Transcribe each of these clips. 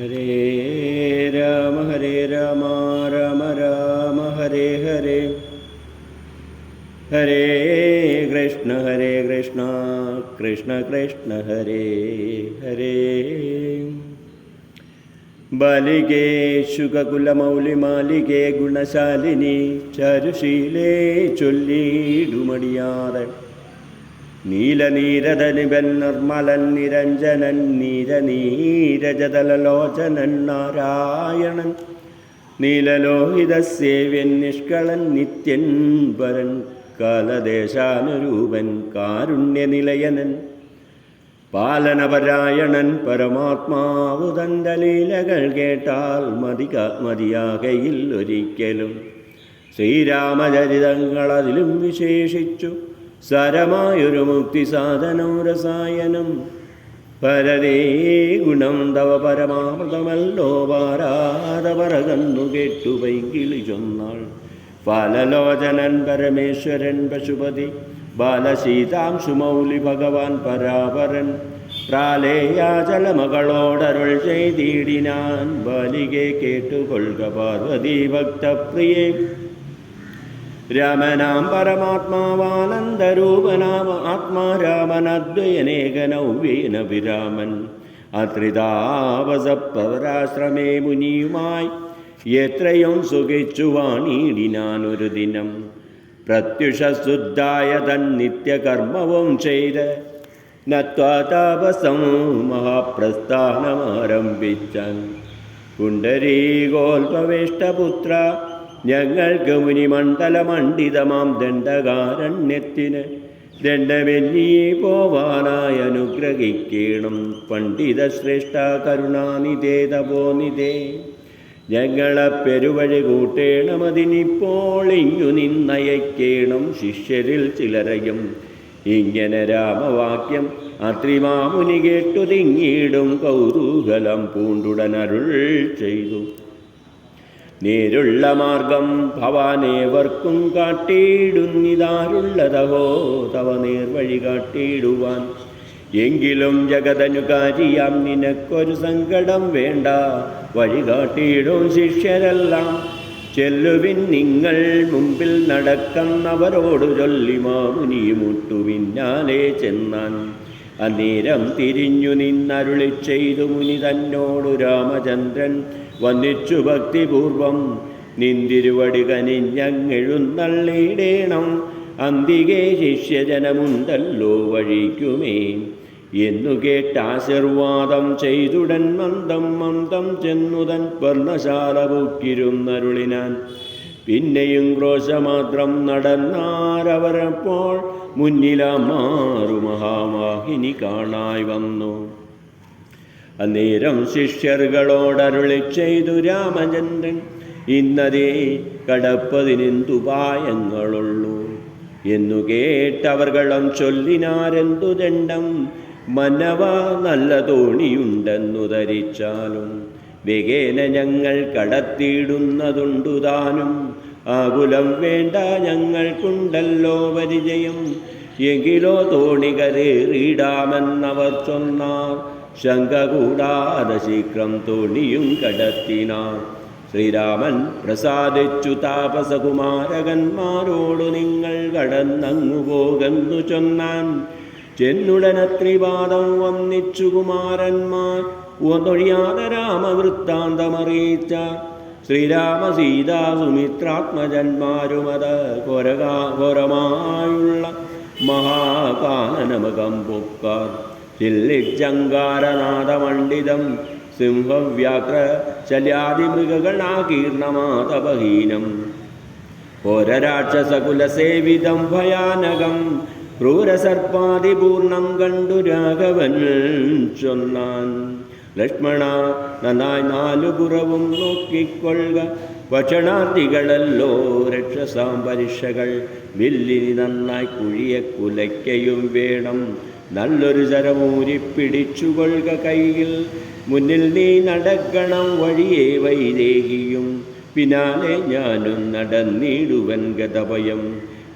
ഹരേ രാമ ഹരേ രാമ രാമ രാമ ഹരേ ഹരേ. ഹരേ കൃഷ്ണ ഹരേ കൃഷ്ണ കൃഷ്ണ കൃഷ്ണ ഹരേ ഹരേ. ബാലികേ ശുഖകുലമൗലിമാലികേ ഗുണശാലിനി ചരുശീലേ ചൊല്ലിടുമടിയാതെ. നീലനീരധനിബൻ നിർമ്മലൻ നിരഞ്ജനൻ നീരനീരജതലലോചനൻ നാരായണൻ. നീലലോഹിത സേവ്യൻ നിഷ്കളൻ നിത്യൻ വരൻ കാലദേശാനുരൂപൻ കാരുണ്യനിലയനൻ. പാലനപരായണൻ പരമാത്മാവു തന്റെ ലീലകൾ കേട്ടാൽ മതിക മതിയാകയിൽ ഒരിക്കലും ശ്രീരാമചരിതങ്ങളതിലും വിശേഷിച്ചു. സരമായൊരു മുക്തി സാധനം രസായനം. പരരേ ഗുണം തവ പരമാമൃതമല്ലോ പാരാത പറകന്നു കേട്ടു വൈകിളി ചൊന്നാൾ. ഫലലോചനൻ പരമേശ്വരൻ പശുപതി ബാലസീതാംശുമൗലി ഭഗവാൻ പരാപരൻ. പ്രാലേയാചല മകളോടരുൾ ചെയ്തിടിനാൻ ബാലികെ കേട്ടുകൊള്ളുക പാർവതി ഭക്തപ്രിയേ. രാമനാം പരമാത്മാവാനന്ദരൂപനാമ ആത്മാരാമനദ്വയനേകനൗവേന വിരാമൻ. അത്രിതാവസപ്പവരാശ്രമേ മുനിയുമായി എത്രയും സുഖിച്ചു വാണിടിനാൻ ഒരു ദിനം. പ്രത്യുഷശുദ്ധായ തൻ നിത്യകർമ്മവും ചെയ്ത് നത്വാതാപസം മഹാപ്രസ്ഥാനമാരംഭിച്ചാൻ. പുണ്ടരീകോൽപവേഷ്ടപുത്ര ഞങ്ങൾക്ക് മുനിമണ്ഡലമണ്ഡിതമാം ദണ്ഡകാരണ്യത്തിന് ദണ്ഡമെന്നീ പോവാനായി അനുഗ്രഹിക്കണം. പണ്ഡിത ശ്രേഷ്ഠ കരുണാനിധേ തപോനിധേ ഞങ്ങളെ പെരുവഴി കൂട്ടേണമതിനിപ്പോൾ ഇങ്ങു നിന്നയക്കേണം. ശിഷ്യരിൽ ചിലരയും ഇങ്ങനെ രാമവാക്യം അത്രിമാമുനി കേട്ടു തിങ്ങിയിടും. കൗതൂഹലം പൂണ്ടുടനരുൾ ചെയ്തു. നേരുള്ള മാർഗം ഭവാനേവർക്കും കാട്ടിയിടുന്നിതാരുള്ളതഹോ തവ നേർവഴി കാട്ടിയിടുവാൻ. എങ്കിലും ജഗതനുകാരിയാം നിനക്കൊരു സങ്കടം വേണ്ട വഴി കാട്ടിയിടും ശിഷ്യരെല്ലാം. ചെല്ലുവിൻ നിങ്ങൾ മുമ്പിൽ നടക്കുന്നവരോട് ചൊല്ലി മാമുനി പിന്നാലെ ചെന്നാൻ. അന്നേരം തിരിഞ്ഞു നിന്നരുളി ചെയ്തു മുനി തന്നോടു രാമചന്ദ്രൻ വന്നിച്ചു ഭക്തിപൂർവം. നിന്തിരുവടി കനിഞ്ഞങ്ങെഴുന്നള്ളിയിടേണം അന്തികേ ശിഷ്യജനമുണ്ടല്ലോ വഴിക്കുമേ. എന്നു കേട്ടാശീർവാദം ചെയ്തുടൻ മന്ദം മന്ദം ചെന്നുതൻ വർണശാല പൂക്കിരുന്നരുളിനാൻ. പിന്നെയും ക്രോശമാത്രം നടന്നാരവരപ്പോൾ മുന്നിലാ മാറു മഹാവാഹിനി കാണായി വന്നു. അന്നേരം ശിഷ്യർകളോടരുളി ചെയ്തു രാമചന്ദ്രൻ ഇന്നതേ കടപ്പതിനെന്തുപായങ്ങളുള്ളൂ? എന്നു കേട്ടവർകളും ചൊല്ലിനാരെന്തു ദണ്ഡം? മനവ നല്ല തോണിയുണ്ടെന്നു ധരിച്ചാലും വേഗേന ഞങ്ങൾ കടത്തിയിടുന്നതുണ്ടു താനും. ആകുലം വേണ്ട ഞങ്ങൾക്കുണ്ടല്ലോ പരിചയം. എങ്കിലോ തോണി കരേറിയിടാമെന്നവർ ചൊന്നാർ. ശങ്ക കൂടാതെ ശീഘ്രം തോണിയും കടത്തിനാർ ശ്രീരാമൻ പ്രസാദിച്ചു താപസകുമാരകന്മാരോടു നിങ്ങൾ കടന്നങ്ങു പോകെന്നു ചൊന്നാൻ. ചെന്നുടനത്രിപാദം വന്നിച്ചു കുമാരന്മാർ. ഒന്നൊഴിയാതെ രാമവൃത്താന്തമറിയിച്ച ശ്രീരാമ സീതാ സുമിത്രാത്മജന്മാരുമത കൊരമായുള്ള മഹാകാനമകം പൊക്കാർ ചില്ലിജങ്കാരനാഥമണ്ഡിതം സിംഹവ്യാഘ്ര ശല്യാദിമൃഗഗണാകീർണമാതപഹീനം ഘോരരാക്ഷസകുലസേവിതം ഭയാനകം ക്രൂരസർപ്പാതിപൂർണം കണ്ടു രാഘവൻ ചൊന്നാൻ. ലക്ഷ്മണ നന്നായി നാലു പുറവും നോക്കിക്കൊള്ളുക. ഭക്ഷണാർത്ഥികളല്ലോ രക്ഷസാം പരീക്ഷകൾ വില്ലിനി നന്നായി കുഴിയെ കുലയ്ക്കയും വേണം. നല്ലൊരു ചരമൂരി പിടിച്ചുകൊള്ളുക കയ്യിൽ. മുന്നിൽ നീ നടക്കണം വഴിയേ വൈദേഹിയും പിന്നാലെ ഞാനും നടന്നിടുവൻ ഗതഭയം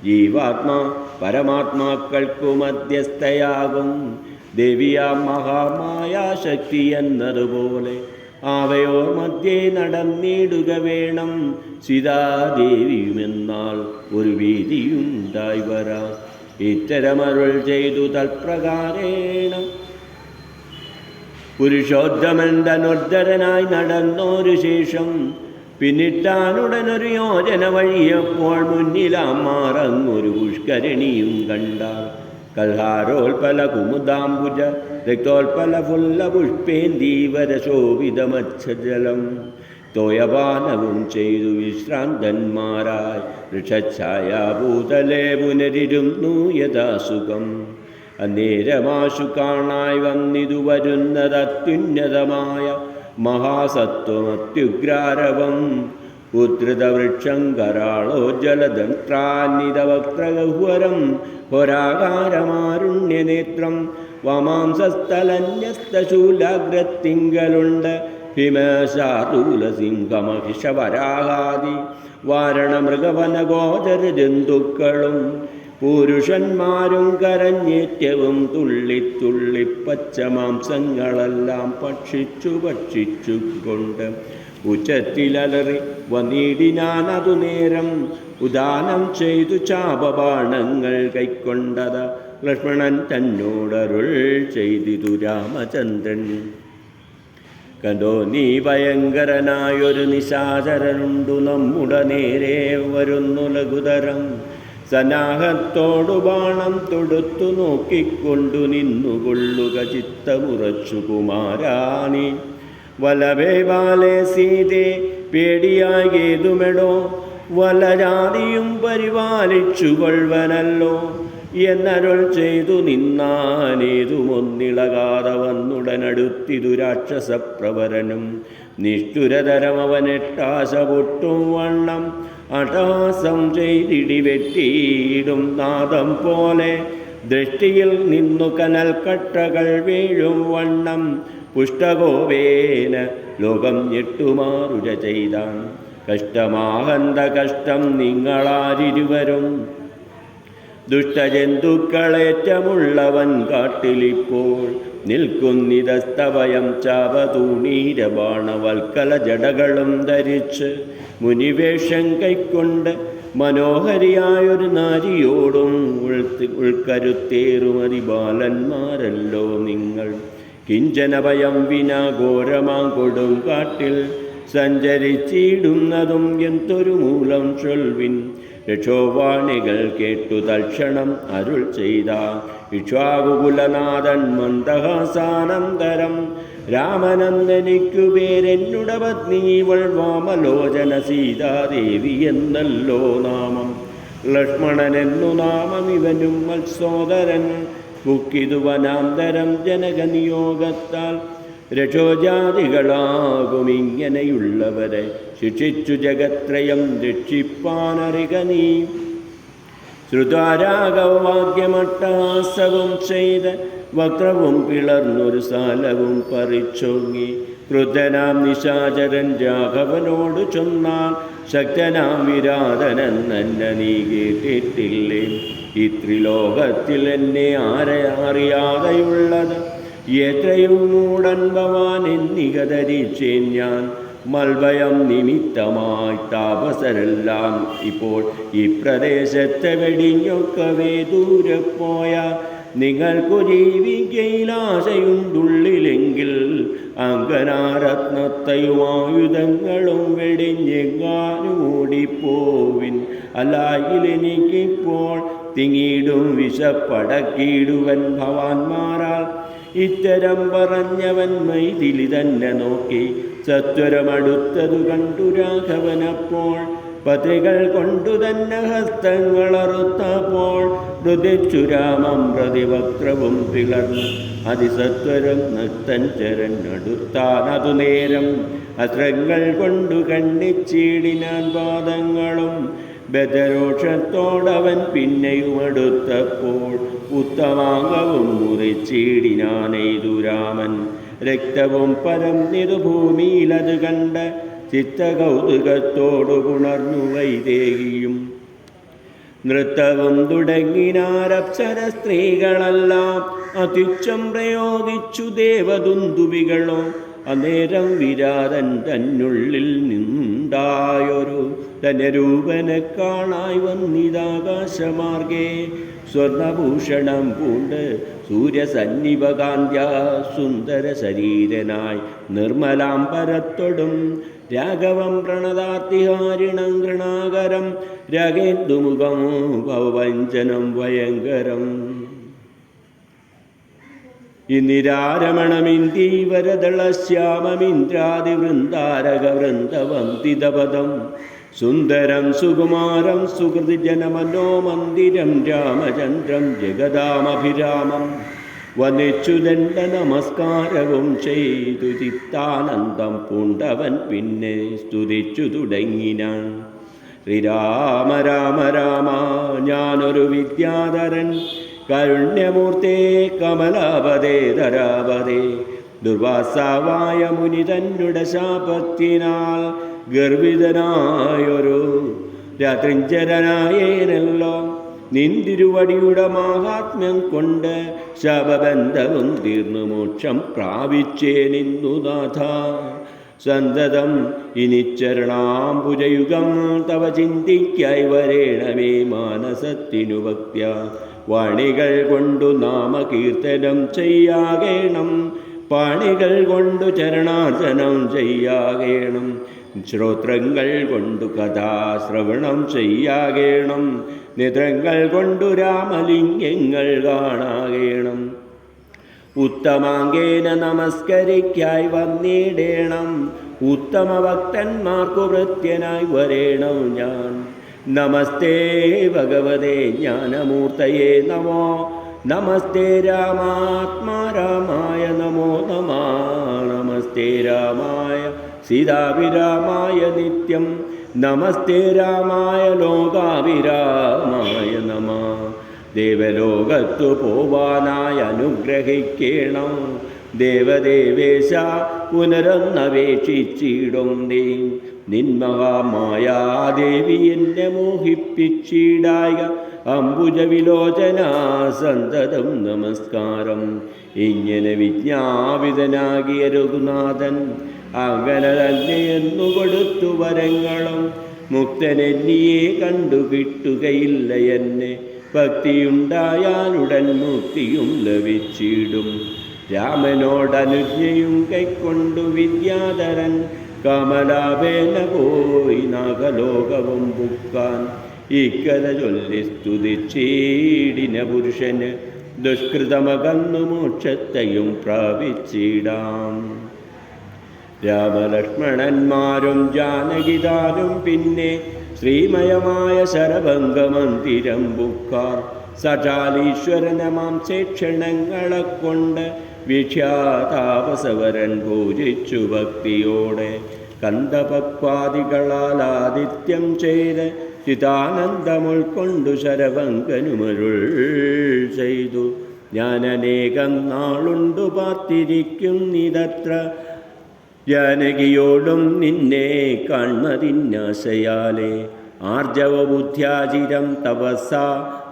ജീവാത്മാ പരമാത്മാക്കൾക്കു മധ്യസ്ഥയാകും. ദേവിയാ മഹാമായ ശക്തി എന്നതുപോലെ ആവയോർ മധ്യേ നടന്നിടുക വേണം. സീതാദേവിയുമെന്നാൽ ഒരു വീതിയുണ്ടായി വരാം. ഇത്തരമരുൾ ചെയ്തു തൽപ്രകാരേണ. പുരുഷോത്തമൻ തനുദ്ധരനായി നടന്നോരു ശേഷം പിന്നിട്ടാനുടനൊരു യോജന വഴിയപ്പോൾ മുന്നിലാം മാറങ്ങൊരു പുഷ്കരണിയും കണ്ടാൽ കൽഹാരോൽപല കുമുദാംബുജ രക്തോൽപല ഫുല്ല പുഷ്പേന്ദീവര തോയപാനവും ചെയ്തു വിശ്രാന്തന്മാരായി. വൃക്ഷഛായാഭൂതലെ പുനരിരുന്നു യഥാസുഖം. അന്നേരമാശു കാണായി വന്നിതു വരുന്നത് അത്യുന്നതമായ മഹാസത്വമത്യുഗ്രാരവം. ഉദ്ധൃതവൃക്ഷം കരാളോ ജലദന്ത്രാന്വിതവക്ത്രഗഹ്വരം ഹൊരാകാരമാരുണ്യനേത്രം വമാംസസ്ഥലന്യസ്തശൂലാഗ്രത്തിങ്കലുണ്ട് ഹിമശാതൂലസിംഹമഹിഷവരാഹാദി വാരണമൃഗവനഗോചര ജന്തുക്കളും പുരുഷന്മാരും കരഞ്ഞേറ്റവും തുള്ളിത്തുള്ളി തുള്ളി പച്ചമാംസങ്ങളെല്ലാം ഭക്ഷിച്ചു ഭക്ഷിച്ചു കൊണ്ട് ഉച്ചത്തിലലറി വന്നിടിനാൻ അതു നേരം ഉദാനം ചെയ്തു ചാപബാണങ്ങൾ കൈക്കൊണ്ടത് ലക്ഷ്മണൻ തന്നോടരുൾ ചെയ്തിതു രാമചന്ദ്രൻ. കണ്ടോ നീ ഭയങ്കരനായൊരു നിശാചരനുണ്ടു. നമ്മുടെ നേരെ വരുന്നു ലഘുതരം. സനാഹത്തോടു ബാണം തൊടുത്തു നോക്കിക്കൊണ്ടു നിന്നുകൊള്ളുക ചിത്തമുറച്ചു കുമാരാണി വലവേ ബാലേ സീതേ പേടിയായേതുമെടോ വലജാതിയും പരിപാലിച്ചു കൊൾവനല്ലോ എന്നരുൾ ചെയ്തു നിന്നാനേതുമൊന്നിളകാതെ വന്നുടനടുത്തിതു രാക്ഷസപ്രവരനും. നിഷ്ഠുരതരം അവനെട്ടാശ പൊട്ടും വണ്ണം അടാസം ചെയ്തിടി വെട്ടിയിടും നാദം പോലെ. ദൃഷ്ടിയിൽ നിന്നു കനൽ കട്ടകൾ വീഴും വണ്ണം പുഷ്ടകോവേന ലോകം ഞെട്ടുമാറുര ചെയ്താൻ. കഷ്ടമാഹന്ത കഷ്ടം നിങ്ങളാരിരുവരും. ദുഷ്ടജന്തുക്കളേറ്റമുള്ളവൻ കാട്ടിലിപ്പോൾ നിൽക്കുന്നിതസ്തവയം ചാപതൂണീരബാണവൽക്കല ജടകളും ധരിച്ച് മുനിവേഷം കൈക്കൊണ്ട് മനോഹരിയായൊരു നാരിയോടും ഉൾക്കരുത്തേറുമതി ബാലന്മാരല്ലോ നിങ്ങൾ. കിഞ്ചനഭയം വിന ഘോരമാം കൊടും കാട്ടിൽ സഞ്ചരിച്ചിടുന്നതും എന്തൊരു മൂലം ചൊൽവിൻ. രക്ഷോവാണികൾ കേട്ടു തൽക്ഷണം അരുൾ ചെയ്ത. ഇക്ഷ്വാകുകുലനാഥൻ മന്ദഹാസാനന്തരം. രാമനന്ദനിക്കു പേരെന്നുട പത്നി ഇവൾ വാമലോചന സീതാദേവി എന്നല്ലോ നാമം. ലക്ഷ്മണനെന്നു നാമം ഇവനും മത്സോദരൻ. ബുക്കിതുവനാന്തരം ജനകനിയോഗത്താൽ രക്ഷോജാതികളാകും ഇങ്ങനെയുള്ളവരെ. ശിക്ഷിച്ചു ജഗത്രയം രക്ഷിപ്പാനറിക നീ. ശ്രുതാരാഗവാക്യമട്ടഹാസവും ചെയ്ത് വക്രവും പിളർന്നൊരു സാലവും പറിച്ചൊങ്ങി. ക്രുദ്ധനാം നിശാചരൻ രാഘവനോട് ചൊന്നാൽ ശക്തനാം വിരാധനൻ തന്നെ നീ കേട്ടിട്ടില്ലേ? ഇത്രിലോകത്തിൽ എന്നെ ആരെ അറിയാതെയുള്ളത്? എത്രയും മൂടൻ ഭവാൻ എന്നിക ധരിച്ചേൻ ഞാൻ. മൽഭയം നിമിത്തമായി താപസരെല്ലാം ഇപ്പോൾ ഈ പ്രദേശത്തെ വെടിഞ്ഞൊക്കവേ ദൂരെ പോയ നിങ്ങൾക്കു ജീവിക്കയിലാശയുണ്ടുള്ളിലെങ്കിൽ അങ്കനാരത്നത്തെയും ആയുധങ്ങളും വെടിഞ്ഞെങ്ങാനും ഓടിപ്പോവിൻ അല്ലായിലെനിക്കിപ്പോൾ തിങ്ങിയിടും വിശപ്പടക്കിയിടുവൻ ഭവാന്മാരാൽ ഇത്തരം പറഞ്ഞവൻ മൈതിലി തന്നെ നോക്കി. സത്വരമടുത്തതു കണ്ടു രാഘവനപ്പോൾ. പത്രികൾ കൊണ്ടു തന്നെ ഹസ്തങ്ങളറുത്തപ്പോൾ. ഹൃദിച്ചു രാമം പ്രതിവക്രവും പിളർന്നു. അതിസത്വരം നൃത്തൻ ചരഞ്ഞടുത്താൻ അതു നേരം. അസ്ത്രങ്ങൾ കൊണ്ടു കണ്ണിച്ചീടിനാൻ പാദങ്ങളും. ബദരോഷത്തോടവൻ പിന്നെയും അടുത്തപ്പോൾ. ഉത്തമാംഗവും മുറിച്ചീടിനാനെയ്തു രാമൻ. രക്തവും പരം നിരുഭൂമിയിലത് കണ്ട് ചിത്തകൗതുകത്തോടു പുണർന്നു വൈദേഹിയും. നൃത്തവും തുടങ്ങിനാരപ്സര സ്ത്രീകളെല്ലാം അത്യുച്ചം പ്രയോഗിച്ചു ദേവദുന്ദുബികളും അന്നേരം വിരാതൻ തന്നുള്ളിൽ നിന്നുണ്ടായൊരു ധനരൂപനെ കാണായി വന്നിതാകാശമാർഗേ. സ്വർണഭൂഷണം പൂണ്ട് സൂര്യസന്നിപകാന്ത്യ സുന്ദര ശരീരനായി നിർമ്മലാംബരത്തൊടും. രാഘവം പ്രണതാത്തിഹാരിണം ഗൃണാകരം. രകേന്ദുമുഖം ഭവവഞ്ചനം ഭയങ്കരം. ഇന്ദിരാരമണമിന്ദീവരദളശ്യാമമിന്ദ്രാതിവൃന്ദാരകവൃന്ദവന്തിതപദം സുന്ദരം സുകുമാരം സുഹൃതിജനമനോ മന്ദിരം രാമചന്ദ്രം ജഗദാമഭിരാമം വനിച്ചുദണ്ഡ നമസ്കാരവും ചെയ്തു ചിത്താനന്ദം പൂണ്ടവൻ പിന്നെ സ്തുതിച്ചു തുടങ്ങിനാൻ. ശ്രീരാമ രാമ രാമ ഞാനൊരു വിദ്യാധരൻ. കരുണ്യമൂർത്തേ കമലാപതേ ധരാപതേ. ദുർവാസാവായ മുനി തന്നുട ശാപത്തിനാൽ ഗർഭിതനായൊരു രാത്രിഞ്ചരനായേനല്ലോ. നിന്തിരുവടിയുടെ മാഹാത്മ്യം കൊണ്ട് ശവബന്ധവും തീർന്നു. മോക്ഷം പ്രാപിച്ചേ നിന്നു നാഥ. സന്തതം ഇനി ചരണാംബുജയുഗം തവ ചിന്തിക്കായി വരേണമേ മാനസത്തിനു ഭക്ത്യ വാണികൾ കൊണ്ടു നാമകീർത്തനം ചെയ്യാകേണം. പാണികൾ കൊണ്ടു ചരണാർച്ചനം ചെയ്യാകേണം. ശ്രോത്രങ്ങൾ കൊണ്ടു കഥാശ്രവണം ചെയ്യാകേണം. നിദ്രങ്ങൾ കൊണ്ടു രാമലിംഗങ്ങൾ കാണാകേണം. ഉത്തമാങ്കേന നമസ്കരിക്കായി വന്നിടേണം. ഉത്തമ ഭക്തന്മാർക്കു വൃത്യനായി വരേണം ഞാൻ. നമസ്തേ ഭഗവതേ ജ്ഞാനമൂർത്തയേ നമോ. നമസ്തേ രാമാത്മാ രാമായ നമോ. നമ. നമസ്തേ രാമായ സീതാഭിരാമായ നിത്യം. നമസ്തേ രാമായ ലോകാവിരാമായ നമ. ദേവലോകത്തു പോവാനായി അനുഗ്രഹിക്കണം. ദേവദേവേശ പുനരന്നപേക്ഷിച്ചിടും നീ. നിന്മഹാമായാദേവി എന്നെ മോഹിപ്പിച്ചിടായ അംബുജവിലോചന സന്തതം നമസ്കാരം. ഇങ്ങനെ വിജ്ഞാപിതനാകിയ രഘുനാഥൻ എന്നു കൊടുത്തു വരങ്ങളും. മുക്തനെന്നിയെ കണ്ടു കിട്ടുകയില്ല എന്നെ. ഭക്തിയുണ്ടായാലുടൻ മുക്തിയും ലഭിച്ചിടും. രാമനോടനുജ്ഞയും കൈക്കൊണ്ടു വിദ്യാധരൻ. കമലാപേന പോയി നാഗലോകവും പുക്കാൻ. ഇക്കഥ ചൊല്ലി സ്തുതിച്ചീടിന പുരുഷന്. ദുഷ്കൃതമകന്നു മോക്ഷത്തെയും പ്രാപിച്ചിടാം. രാമലക്ഷ്മണന്മാരും ജാനകിതാനും പിന്നെ ശ്രീമയമായ ശരഭംഗമന്തിരം ബുക്കാർ സചാലീശ്വരനമാം ശേക്ഷണങ്ങളെ കൊണ്ട് വിഖ്യാതാപസവരൻ പൂജിച്ചു ഭക്തിയോടെ. കന്ദപക്വാദികളാൽ ആദിത്യം ചെയ്ത് ചിതാനന്ദമുൾക്കൊണ്ടു ശരഭങ്കനുമരുൾ ചെയ്തു. ഞാൻ അനേകം നാളുണ്ടു പാത്തിരിക്കുന്നിതത്ര ജാനകിയോടും നിന്നെ കാൺമതിന്നാശയാലേ ആർജവബുദ്ധ്യാചിരം തപസ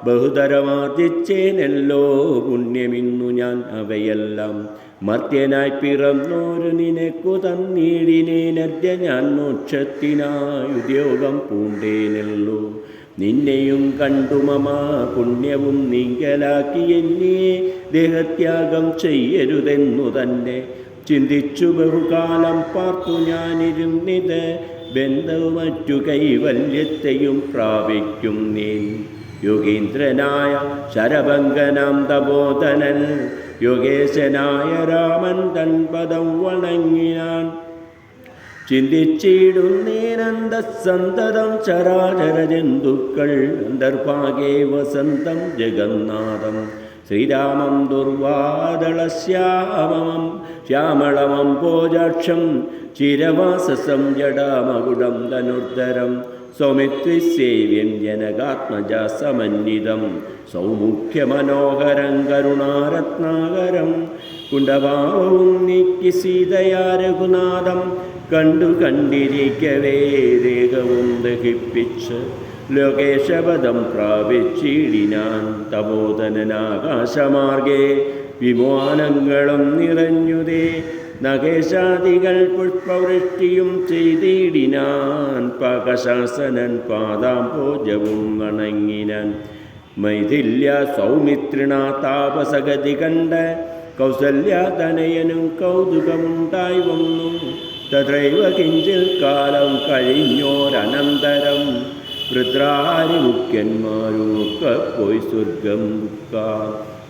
ബഹുതരമാർജിച്ചേനല്ലോ പുണ്യമിന്നു ഞാൻ അവയെല്ലാം. മർത്യനായി പിറന്നോരു നിനക്കു തന്നീടിനേനദ്യ ഞാൻ മോക്ഷത്തിനായി ഉദ്യോഗം പൂണ്ടേനല്ലോ. നിന്നെയും കണ്ടുമമാ പുണ്യവും നീങ്കലാക്കി എന്നെ ദേഹത്യാഗം ചെയ്യരുതെന്നു തന്നെ. ചിന്തിച്ചു ബഹുകാലം പാർത്തു ഞാനിരുന്നിത്. ബന്ധവും കൈവല്യത്തെയും പ്രാപിക്കും നീ യോഗീന്ദ്രനായ ശരഭംഗനാം തബോധനൻ യോഗേശനായ രാമൻ തൻ പദം വണങ്ങിനാൻ. ചിന്തിച്ചിടുന്നേനന്ദ സന്തതം ചരാചര ജന്തുക്കൾ അന്തർഭാഗേ വസന്തം ജഗന്നാഥം. ശ്രീരാമം ദുർവാദളശ്യാമം ശ്യാമളമം പോജാക്ഷം ചിരവാസസം ജടാമകുടം ധനുർധരം സ്വമിത്രിസേവ്യം ജനകാത്മജ സമന്വിതം. സൗമുഖ്യമനോഹരം കരുണാരത്നാകരം കുണ്ടഭാവവും നീക്കി സീതയാ രഘുനാഥം കണ്ടു കണ്ടിരിക്കവേ ദേഹവും ദഹിപ്പിച്ച് ലോകേശപദം പ്രാപിച്ചിടിനാൻ തപോധനനാകാശമാർഗേ വിമാനങ്ങളും നിറഞ്ഞുതേ നഗേശാദികൾ പുഷ്പവൃഷ്ടിയും ചെയ്തിടിനാൻ പകശാസനൻ പാദാംഭോജവും വണങ്ങിനാൻ. മൈഥില്യ സൗമിത്രിണ താപസഗതി കണ്ട് കൗസല്യാതനയനും കൗതുകമുണ്ടായി വന്നു. തഥൈവ കിഞ്ചിൽ കാലം കഴിഞ്ഞോരനന്തരം വൃദ്രാരി മുഖ്യന്മാരുമൊക്കെ പോയി സ്വർഗം ദുഃഖാൽ